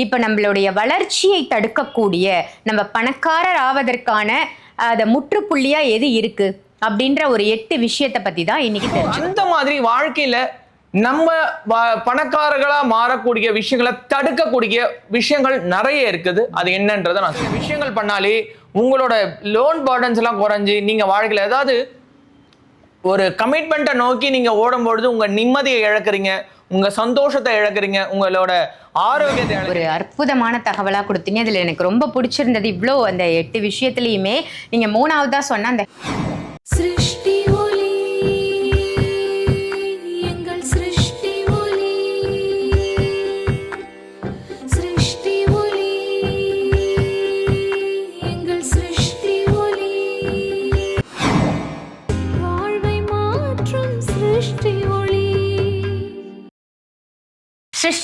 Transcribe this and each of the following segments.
இப்போ நம்மளுடைய வளர்ச்சியை தடுக்கக்கூடிய நம்ம பணக்காரர் ஆவதற்கான அதை முற்றுப்புள்ளியா எது இருக்கு? அப்படின்ற ஒரு எட்டு விஷயத்தை பத்தி தான் இன்னைக்கு தெரிஞ்சு அந்த மாதிரி வாழ்க்கையில நம்ம வ- பணக்காரர்களா மாறக்கூடிய விஷயங்களை தடுக்கக்கூடிய விஷயங்கள் நிறைய இருக்குது. அது என்னன்றதை நான் சொல்றேன். விஷயங்கள் பண்ணாலே உங்களோட லோன் பர்டன்ஸ் எல்லாம் குறைஞ்சி நீங்க வாழ்க்கையில் ஏதாவது ஒரு கமிட்மெண்ட்டை நோக்கி நீங்க ஓடும்பொழுது உங்க நிம்மதியை இழக்கிறீங்க. உங்க சந்தோஷத்தை இழக்கிறீங்க உங்களோட ஆரோக்கியத்தை ஒரு அற்புதமான தகவலா கொடுத்தீங்க. இதுல எனக்கு ரொம்ப பிடிச்சிருந்தது இவ்வளோ அந்த எட்டு விஷயத்துலயுமே. நீங்க மூணாவதா சொன்ன அந்த சிருஷ்டி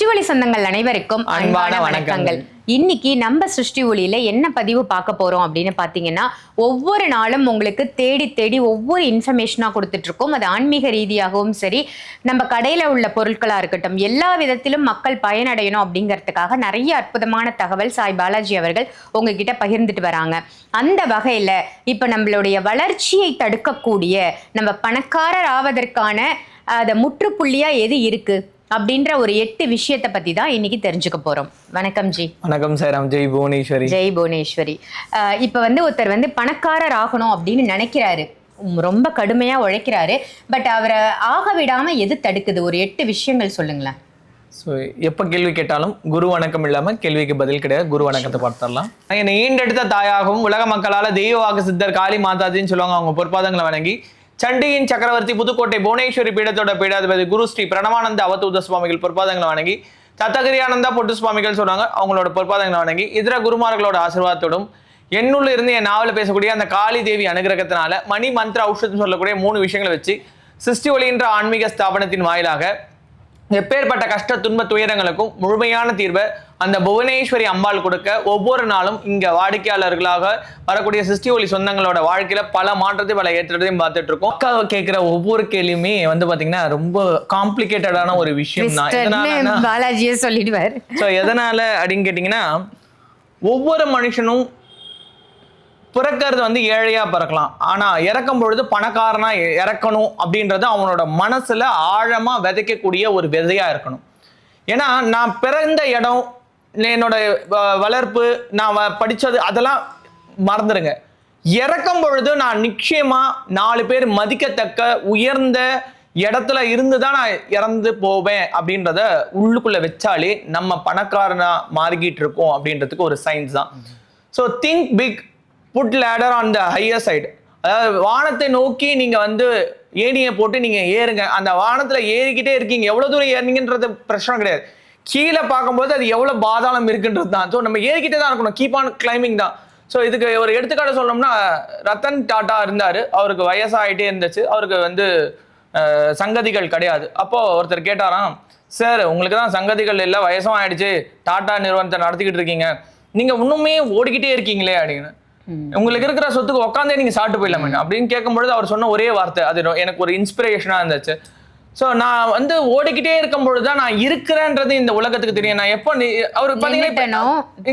ஒளி சொந்தங்கள் அனைவருக்கும் அன்பான. வணக்கங்கள். இன்னைக்கு நம்ம சிருஷ்டி ஒளியில என்ன பதிவு பார்க்க போறோம் அப்படின்னு பாத்தீங்கன்னா ஒவ்வொரு நாளும் உங்களுக்கு தேடி தேடி ஒவ்வொரு இன்ஃபர்மேஷனா கொடுத்துட்டு இருக்கோம் அது ஆன்மீக ரீதியாகவும் சரி நம்ம கடையில உள்ள பொருட்களா இருக்கட்டும் எல்லா விதத்திலும் மக்கள் பயனடையணும் அப்படிங்கிறதுக்காக நிறைய அற்புதமான தகவல் சாய் பாலாஜி அவர்கள் உங்ககிட்ட பகிர்ந்துட்டு வராங்க. அந்த வகையில இப்ப நம்மளுடைய வளர்ச்சியை தடுக்கக்கூடிய நம்ம பணக்காரர் ஆவதற்கான அத முற்றுப்புள்ளியா எது இருக்கு? அப்படின்ற ஒரு எட்டு விஷயத்தை பத்தி தான் இன்னைக்கு தெரிஞ்சுக்க போறோம். வணக்கம் ஜி. வணக்கம் சார் ஜெய் புவனேஸ்வரி ஜெய் புவனேஸ்வரி. இப்ப வந்து ஒருத்தர் வந்து பணக்காரர் ஆகணும் அப்படின்னு நினைக்கிறாரு. ரொம்ப கடுமையா உழைக்கிறாரு. பட் அவரை ஆக விடாம எது தடுக்குது? ஒரு எட்டு விஷயங்கள் சொல்லுங்களேன். ஸோ எப்போ கேள்வி கேட்டாலும் குரு வணக்கம் இல்லாமல் கேள்விக்கு பதில் கிடையாது. குரு வணக்கத்தை பார்த்துடலாம். என்னை ஈண்டெடுத்த தாயாகவும் உலக மக்களால் தெய்வ வாக்கு சித்தர் காளி மாதாஜின்னு சொல்லுவாங்க. அவங்க பொற்பாதங்களை வணங்கி சண்டியின் சக்கரவர்த்தி புதுக்கோட்டை புவனேஸ்வரி பீடத்தோட பீடாதிபதி குரு ஸ்ரீ பிரணவானந்த அவதூத சுவாமிகள் பொற்பாதங்களை வணங்கி தத்தகிரியானந்தா பொட்டு சுவாமிகள் சொன்னாங்க. அவங்களோட பொற்பாதங்களை வணங்கி இதர குருமார்களோட ஆசீர்வாதத்தோடும் என்னுள்ள இருந்து என் நாவல பேசக்கூடிய அந்த காளி தேவி அனுகிரகத்தினால மணி மந்திர ஔஷதம் சொல்லக்கூடிய மூணு விஷயங்களை வச்சு சிருஷ்டி ஒளின்ற ஆன்மீக ஸ்தாபனத்தின் வாயிலாக எப்பேற்பட்ட கஷ்ட துன்ப துயரங்களுக்கும் முழுமையான தீர்வை அந்த புவனேஸ்வரி அம்பாள் கொடுக்க ஒவ்வொரு நாளும் இங்க வாடிக்கையாளர்களாக வரக்கூடிய சிருஷ்டி ஒளி சொந்தங்களோட வாழ்க்கையில பல மாற்றத்தை பல ஏற்றத்தையும் பார்த்துட்டு இருக்கோம் அக்கா கேட்கிற ஒவ்வொரு கேள்வியுமே வந்து பாத்தீங்கன்னா ரொம்ப காம்ப்ளிகேட்டடான ஒரு விஷயம் தான். பாலாஜியே சொல்லிடுவார். ஸோ எதனால அப்படின்னு கேட்டிங்கன்னா ஒவ்வொரு மனுஷனும் பிறக்கிறது வந்து ஏழையாக பிறக்கலாம். ஆனால் இறக்கும் பொழுது பணக்காரனாக இறக்கணும் அப்படின்றது அவனோட மனசில் ஆழமாக விதைக்கக்கூடிய ஒரு விதையாக இருக்கணும். ஏன்னா நான் பிறந்த இடம் என்னோட வ- வளர்ப்பு நான் வ- அதெல்லாம் மறந்துடுங்க இறக்கும் பொழுது நான் நிச்சயமாக நாலு பேர் மதிக்கத்தக்க உயர்ந்த இடத்துல இருந்து தான் நான் இறந்து போவேன் அப்படின்றத உள்ளுக்குள்ளே வச்சாலே நம்ம பணக்காரனாக மாறிக்கிட்டு இருக்கோம் அப்படின்றதுக்கு ஒரு சயின்ஸ் தான். So think big put ladder on the higher side அதாவது வானத்தை நோக்கி நீங்கள் வந்து ஏணியை போட்டு நீங்கள் ஏறுங்க. அந்த வானத்தில் ஏறிக்கிட்டே இருக்கீங்க. எவ்வளோ தூரம் ஏறினீங்கன்றது பிரச்சனை கிடையாது. கீழே பார்க்கும்போது அது எவ்வளோ பாதாளம் இருக்குன்றது தான். ஸோ நம்ம ஏறிக்கிட்டே தான் இருக்கணும். கீப் ஆன் கிளைம்பிங் தான். ஸோ இதுக்கு ஒரு எடுத்துக்காட்டு சொல்லணும்னா ரத்தன் டாட்டா இருந்தார். அவருக்கு வயசாகிட்டே இருந்துச்சு. அவருக்கு வந்து சங்கதிகள் கிடையாது. அப்போது ஒருத்தர் கேட்டாராம் சார் உங்களுக்கு தான் சங்கதிகள் இல்லை. வயசும் ஆயிடுச்சு. டாட்டா நிறுவனத்தை நடத்திக்கிட்டு இருக்கீங்க. நீங்கள் இன்னுமே ஓடிக்கிட்டே இருக்கீங்களே அப்படின்னு. உங்களுக்கு இருக்கிற சொத்துக்கு உட்காந்தே நீங்க சாப்பிட்டு போயிடலாமே அப்படின்னு கேட்கும்பொழுது அவர் சொன்ன ஒரே வார்த்தை அது எனக்கு ஒரு இன்ஸ்பிரேஷனா இருந்துச்சு. ஸோ நான் வந்து ஓடிக்கிட்டே இருக்கும் பொழுது நான் இருக்கிறேன்றது இந்த உலகத்துக்கு தெரியும். நான் எப்போ அவர்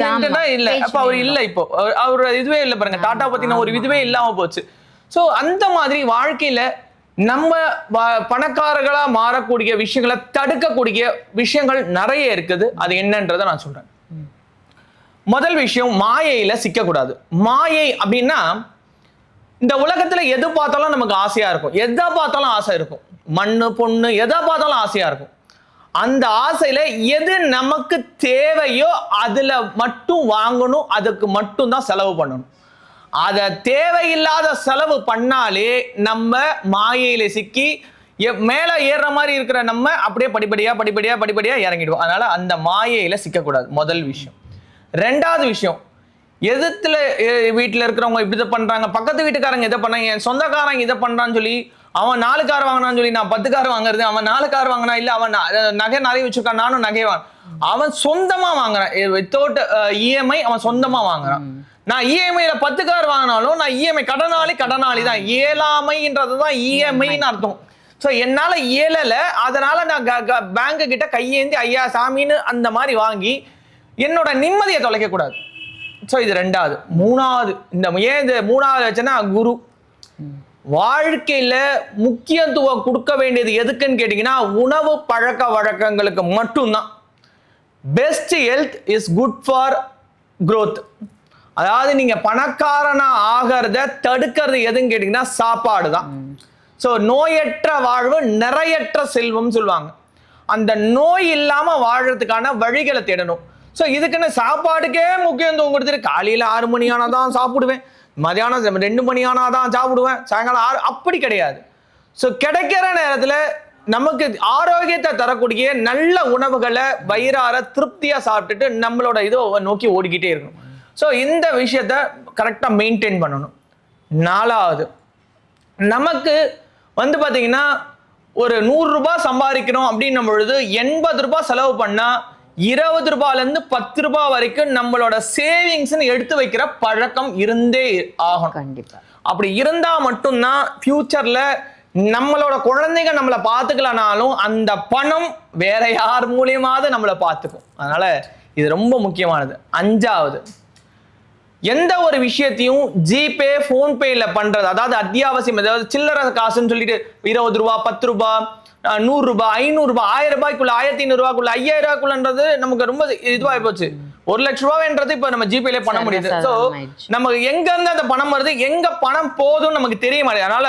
தாமா, இல்ல. அப்ப அவர். இல்ல இப்போ. அவர்- இதுவே இல்ல பாருங்க. டாடா பத்தின ஒரு இதுவே இல்லாம போச்சு. சோ அந்த மாதிரி வாழ்க்கையில நம்ம பணக்காரர்களா மாறக்கூடிய விஷயங்களை தடுக்கக்கூடிய விஷயங்கள் நிறைய இருக்குது. அது என்னன்றதை நான் சொல்றேன். முதல் விஷயம் மாயையில் சிக்கக்கூடாது. மாயை அப்படின்னா இந்த உலகத்தில் எது பார்த்தாலும் நமக்கு ஆசையாக இருக்கும். எதை பார்த்தாலும் ஆசை இருக்கும். மண்ணு பொண்ணு எதை பார்த்தாலும் ஆசையாக இருக்கும். அந்த ஆசையில் எது நமக்கு தேவையோ அதில் மட்டும் வாங்கணும் அதுக்கு மட்டும் தான் செலவு பண்ணணும். அதை தேவையில்லாத செலவு பண்ணாலே நம்ம மாயையில் சிக்கி எ- ஏறுற மாதிரி இருக்கிற நம்ம அப்படியே படிப்படியாக படிப்படியாக படிப்படியாக இறங்கிடுவோம். அதனால் அந்த மாயையில் சிக்கக்கூடாது. முதல் விஷயம். ரெண்டாவது விஷயம் எதிர்த்துல வீட்டுல இருக்கிறவங்க இப்படி இதை பண்றாங்க பக்கத்து வீட்டுக்காரங்க இதை பண்ணாங்க என் சொந்தக்காரங்க இதை பண்றான்னு சொல்லி அவன் நாலு கார் வாங்கினான்னு சொல்லி நான் பத்து கார் வாங்குறது அவன் நாலு கார் வாங்கினா இல்ல அவன் நகை நிறைய வச்சிருக்கான் நானும் நகை வாங்க அவன் சொந்தமா வாங்குறான். வித்தவுட் இஎம்ஐ அவன் சொந்தமா வாங்குறான். நான் இஎம்ஐல பத்து கார் வாங்கினாலும் நான் இஎம்ஐ கடனாளி கடனாளி தான். இயலாமைன்றது தான் இஎம்ஐன்னு அர்த்தம். ஸோ என்னால இயலல அதனால நான் பேங்க் கிட்ட கையேந்தி ஐயா சாமின்னு அந்த மாதிரி வாங்கி என்னோட நிம்மதியை தொலைக்க கூடாது. ஸோ இது ரெண்டாவது. மூணாவது இந்த ஏன் இது மூணாவது வச்சேன்னா குரு. வாழ்க்கையில முக்கியத்துவம் கொடுக்க வேண்டியது எதுக்குன்னு கேட்டிங்கன்னா உணவு பழக்க வழக்கங்களுக்கு மட்டும்தான். Best health is good for growth. அதாவது நீங்க பணக்காரனா ஆகிறத தடுக்கிறது எதுன்னு கேட்டிங்கன்னா சாப்பாடு தான். ஸோ நோயற்ற வாழ்வு நிறையற்ற செல்வம் சொல்லுவாங்க. அந்த நோய் இல்லாம வாழறதுக்கான வழிகளை தேடணும். ஸோ இதுக்குன்னு சாப்பாடுக்கே முக்கியத்துவம் கொடுத்துட்டு காலையில் ஆறு மணி ஆனால் தான் சாப்பிடுவேன் மதியானம் ரெண்டு மணி ஆனால் தான் சாப்பிடுவேன். சாயங்காலம் ஆறு அப்படி கிடையாது. ஸோ கிடைக்கிற நேரத்தில் நமக்கு ஆரோக்கியத்தை தரக்கூடிய நல்ல உணவுகளை வயிறார திருப்தியாக சாப்பிட்டுட்டு நம்மளோட இதை நோக்கி ஓடிக்கிட்டே இருக்கணும். ஸோ இந்த விஷயத்த கரெக்டாக மெயின்டைன் பண்ணணும். நாலாவது நமக்கு வந்து பார்த்தீங்கன்னா ஒரு நூறுரூபா சம்பாதிக்கிறோம் அப்படின்னும் பொழுது எண்பது ரூபாய் செலவு பண்ணால் இருபது ரூபாயிலேருந்து பத்து ரூபாய் வரைக்கும் நம்மளோட சேவிங்ஸ்னு எடுத்து வைக்கிற பழக்கம் இருந்தே ஆகணும். கண்டிப்பா. அப்படி இருந்தா மட்டும்தான் ஃபியூச்சர்ல நம்மளோட குழந்தைங்க நம்மளை பார்த்துக்கலனாலும் அந்த பணம் வேற யார் மூலியமாவது நம்மளை பார்த்துக்கும். அதனால இது ரொம்ப முக்கியமானது. அஞ்சாவது எந்த ஒரு விஷயத்தையும் ஜிபே ஃபோன்பேல பண்றது அதாவது அத்தியாவசியம் அதாவது சில்லறை காசுன்னு சொல்லிட்டு இருபது ரூபா பத்து ரூபா அஹ், நூறு ரூபாய் ஐநூறு ரூபாய் ஆயிரம் ரூபாய்க்குள்ள ஆயிரத்தி ஐநூறு ரூபாய்க்குள்ள ஐயாயிரம் ரூபாய்க்குள்ளன்றது நமக்கு ரொம்ப இதுவாகி போச்சு. ஒரு லட்ச ரூபாய்ன்றது இப்ப நம்ம ஜிபேல பண்ண முடியுது. ஸோ. நமக்கு எங்க இருந்து அந்த பணம் வருது எங்க பணம் போதும்னு நமக்கு தெரிய மாட்டேங்குது. அதனால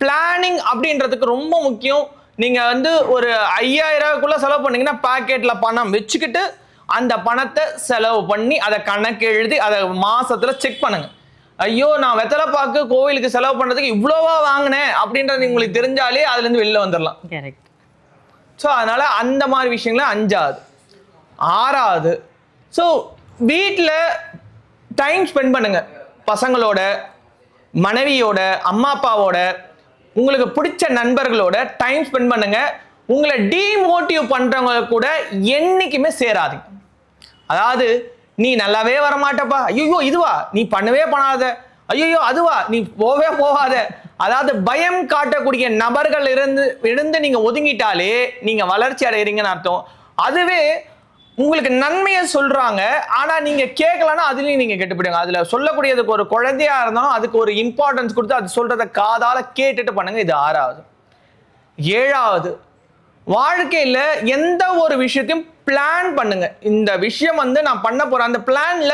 பிளானிங் அப்படின்றதுக்கு ரொம்ப முக்கியம். நீங்க வந்து ஒரு ஐயாயிரம் ரூபாய்க்குள்ள செலவு பண்ணீங்கன்னா பாக்கெட்ல பணம் வச்சுக்கிட்டு அந்த பணத்தை செலவு பண்ணி அதை கணக்கு எழுதி அதை மாசத்துல செக் பண்ணுங்க. ஐயோ நான் வெத்தலை பாக்கு கோவிலுக்கு செலவு பண்றதுக்கு இவ்வளோவா வாங்கினேன் அப்படின்றது உங்களுக்கு தெரிஞ்சாலே அதுல இருந்து வெளில வந்துடலாம். கரெக்ட் ஸோ அதனால அந்த மாதிரி விஷயங்கள அஞ்சாவது ஆறாவது ஸோ வீட்டில் டைம் ஸ்பெண்ட் பண்ணுங்க. பசங்களோட மனைவியோட அம்மா அப்பாவோட உங்களுக்கு பிடிச்ச நண்பர்களோட டைம் ஸ்பெண்ட் பண்ணுங்க. உங்களை டீமோட்டிவ் பண்றவங்க கூட என்னைக்குமே சேராதீங்க. அதாவது நீ நல்லாவே வரமாட்டப்பா. ஐயோ இதுவா? நீ பண்ணவே பண்ணாத. ஐயோ அதுவா? நீ போவே போகாத. அதாவது பயம் காட்டக்கூடிய நபர்கள் இருந்து இருந்து நீங்க ஒதுங்கிட்டாலே நீங்க வளர்ச்சி அடைகிறீங்கன்னு அர்த்தம். அதுவே உங்களுக்கு நன்மையை சொல்றாங்க. ஆனா நீங்க கேட்கலன்னா அதுலயும் நீங்க கெட்டு போயிடுங்க அதுல சொல்லக்கூடியதுக்கு ஒரு குழந்தையா இருந்தாலும் அதுக்கு ஒரு இம்பார்ட்டன்ஸ் கொடுத்து அது சொல்றத காதால கேட்டுட்டு பண்ணுங்க இது ஆறாவது. ஏழாவது வாழ்க்கையில எந்த ஒரு விஷயத்தையும் பிளான் பண்ணுங்க. இந்த விஷயம் வந்து நான் பண்ண போறேன். அந்த பிளான்ல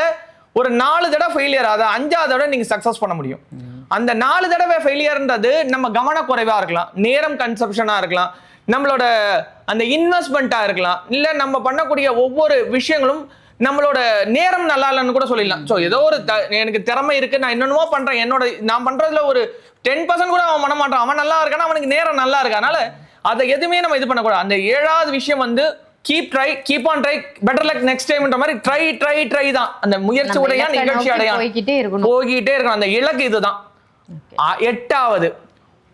ஒரு நாலு தடவை ஃபெயிலியர் ஆகுது. அஞ்சாவது தடவை நீங்க சக்சஸ் பண்ண முடியும். அந்த நாலு தடவை ஃபெயிலியர்ன்றது நம்ம கவனக்குறைவா இருக்கலாம். நேரம் கன்சப்ஷனா இருக்கலாம். நம்மளோட அந்த இன்வெஸ்ட்மெண்ட்டா இருக்கலாம். இல்ல நம்ம பண்ணக்கூடிய ஒவ்வொரு விஷயங்களும் நம்மளோட நேரம் நல்லா இல்லைன்னு கூட சொல்லிடலாம். ஸோ ஏதோ ஒரு த- எனக்கு திறமை இருக்கு. நான் என்னென்னமோ பண்றேன். என்னோட நான் பண்றதுல ஒரு டென் பர்சன்ட் கூட அவன் பண்ண மாட்டான். அவன் நல்லா இருக்கானா? அவனுக்கு நேரம் நல்லா இருக்கு அதனால அதை எதுவுமே நம்ம இது பண்ணக்கூடாது. அந்த ஏழாவது விஷயம் வந்து keep try keep on try better luck next டைம்ன்ற மாதிரி ட்ரை ட்ரை ட்ரை தான். அந்த முயற்சி உடையா நிகழ்ச்சி நோக்கி அடையா போய்க்கிட்டே இருக்கணும். போய்கிட்டே இருக்கணும். அந்த இலக்கு இதுதான். எட்டாவது.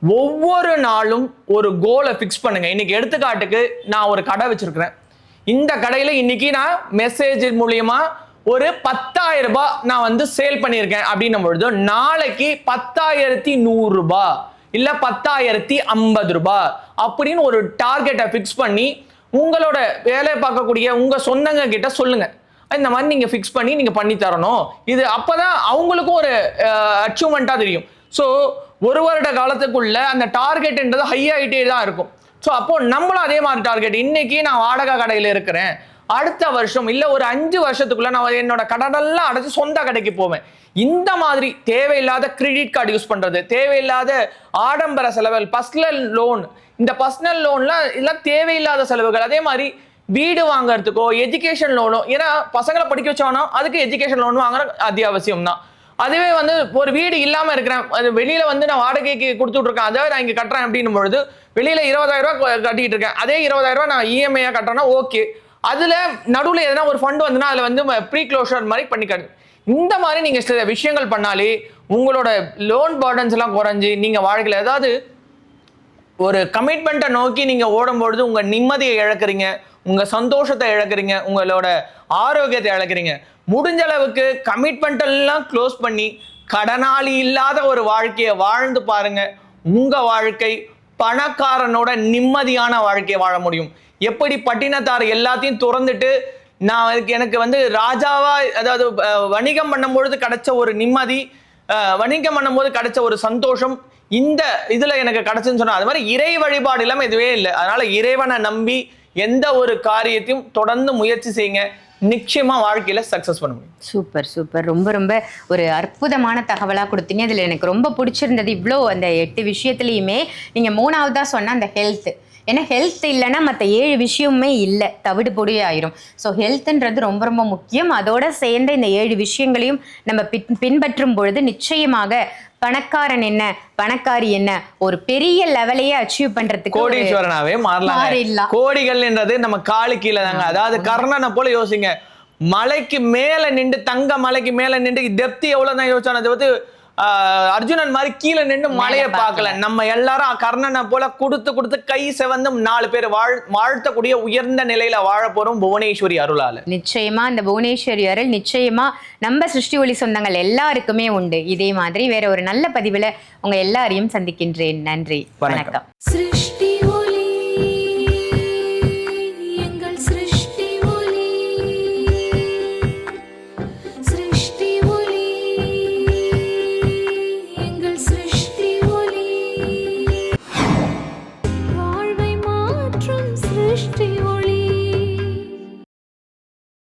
ஒவ்வொரு நாளும் ஒரு கோலை ஃபிக்ஸ் பண்ணுங்க. இன்னைக்கு எடுத்துக்காட்டுக்கு நான் ஒரு கடை வச்சிருக்கிறேன். இந்த கடையில இன்னைக்கு நான் மெசேஜ் மூலியமா ஒரு பத்தாயிரம் ரூபாய் நான் வந்து சேல் பண்ணியிருக்கேன் அப்படின்னும் பொழுது நாளைக்கு பத்தாயிரத்தி நூறு ரூபாய் இல்ல பத்தாயிரத்தி ஐம்பது ரூபாய் அப்படின்னு ஒரு டார்கெட்டை ஃபிக்ஸ் பண்ணி உங்களோட வேலை பார்க்கக்கூடிய உங்கள் சொந்தங்க கிட்ட சொல்லுங்கள் இந்த மாதிரி நீங்கள் ஃபிக்ஸ் பண்ணி நீங்கள் பண்ணி தரணும். இது அப்பதான் அவங்களுக்கும் ஒரு அச்சீவ்மெண்ட்டாக தெரியும். ஸோ ஒரு வருட காலத்துக்குள்ள அந்த டார்கெட்ன்றது ஹை ஆகிட்டே தான் இருக்கும். ஸோ அப்போது நம்மளும் அதே மாதிரி டார்கெட் இன்றைக்கி நான் வாடகை கடையில் இருக்கிறேன். அடுத்த வருஷம் இல்லை ஒரு அஞ்சு வருஷத்துக்குள்ள நான் என்னோட கடனெல்லாம் அடைச்சு சொந்த கடைக்கு போவேன். இந்த மாதிரி தேவையில்லாத கிரெடிட் கார்டு யூஸ் பண்றது தேவையில்லாத ஆடம்பர செலவுகள் பர்சனல் லோன் இந்த பர்சனல் லோன்லாம் இதெல்லாம் தேவையில்லாத செலவுகள். அதே மாதிரி வீடு வாங்குறதுக்கோ எஜுகேஷன் லோனோ ஏன்னா பசங்களை படிக்க வச்சானோ அதுக்கு எஜுகேஷன் லோன் வாங்குற அத்தியாவசியம் தான். அதுவே வந்து ஒரு வீடு இல்லாமல் இருக்கிறேன் அது வெளியில் வந்து நான் வாடகைக்கு கொடுத்துட்ருக்கேன் அதை நான் இங்கே கட்டுறேன் அப்படின்னும் பொழுது வெளியில் இருபதாயிரம் ரூபாய் கட்டிட்டு இருக்கேன். அதே இருபதாயிரம் ரூபா நான் இஎம்ஐயாக கட்டுறேன்னா ஓகே அதில் நடுவில் எதனா ஒரு ஃபண்ட் வந்துன்னா அதில் வந்து ப்ரீ க்ளோஷர் மாதிரி பண்ணிக்காது. இந்த மாதிரி நீங்கள் சில விஷயங்கள் பண்ணாலே உங்களோட லோன் பர்டன்ஸ் எல்லாம் குறைஞ்சு நீங்கள் வாழ்க்கையில் ஏதாவது ஒரு கமிட்மெண்ட்டை நோக்கி நீங்கள் ஓடும்பொழுது உங்கள் நிம்மதியை இழக்கிறீங்க உங்கள் சந்தோஷத்தை இழக்கிறீங்க உங்களோட ஆரோக்கியத்தை இழக்கிறீங்க. முடிஞ்ச அளவுக்கு கமிட்மெண்ட்டெல்லாம் க்ளோஸ் பண்ணி கடனாளி இல்லாத ஒரு வாழ்க்கையை வாழ்ந்து பாருங்கள் உங்கள் வாழ்க்கை பணக்காரனோட நிம்மதியான வாழ்க்கையை வாழ முடியும். எப்படி பட்டினத்தார் எல்லாத்தையும் துறந்துட்டு நான் அதுக்கு எனக்கு வந்து ராஜாவா அதாவது வணிகம் பண்ணும்பொழுது கிடைச்ச ஒரு நிம்மதி வணிகம் பண்ணும்போது கிடைச்ச ஒரு சந்தோஷம் இந்த இதுல எனக்கு கிடைச்சுன்னு சொன்னா அது மாதிரி இறை வழிபாடு இல்லாம இதுவே இல்லை. அதனால இறைவனை நம்பி எந்த ஒரு காரியத்தையும் தொடர்ந்து முயற்சி செய்யுங்க. நிச்சயமா வாழ்க்கையில சக்சஸ் பண்ண முடியும். சூப்பர் சூப்பர் ரொம்ப ரொம்ப ஒரு அற்புதமான தகவலாக கொடுத்தீங்க. இதில் எனக்கு ரொம்ப பிடிச்சிருந்தது இவ்வளோ அந்த எட்டு விஷயத்துலையுமே. நீங்கள் மூணாவதா சொன்ன அந்த ஹெல்த் ஏன்னா ஹெல்த் இல்லைன்னா மற்ற ஏழு விஷயமுமே இல்லை. தவிடு பொடி ஆயிரும். ஸோ ஹெல்த்ன்றது ரொம்ப ரொம்ப முக்கியம். அதோட சேர்ந்த இந்த ஏழு விஷயங்களையும் நம்ம பின் பின்பற்றும் பொழுது நிச்சயமாக பணக்காரன் என்ன பணக்காரி என்ன ஒரு பெரிய லெவலையே அச்சீவ் பண்றதுக்கு கோடீஸ்வரனாவே மாறலாம். கோடிகள் என்றது நம்ம காலு கீழே தாங்க. அதாவது கர்ணனை போல யோசிங்க. மலைக்கு மேல நின்று தங்க மலைக்கு மேல நின்று டெப்த் எவ்வளவு தான் யோசிச்சானே அர்ஜுனன் மாதிரி கீழே நின்று மலையை பார்க்கல. நம்ம எல்லாரும் கர்ணனை போல கொடுத்து கொடுத்து கை செவந்து நாலு பேர் வாழ் வாழ்த்தக்கூடிய உயர்ந்த நிலையில வாழ போறோம் புவனேஸ்வரி அருளால. நிச்சயமா இந்த புவனேஸ்வரி அருள் நிச்சயமா நம்ம சிருஷ்டி ஒளி சொந்தங்கள் எல்லாருக்குமே உண்டு. இதே மாதிரி வேற ஒரு நல்ல பதிவுல உங்க எல்லாரையும் சந்திக்கின்றேன். நன்றி. வணக்கம். சிருஷ்டி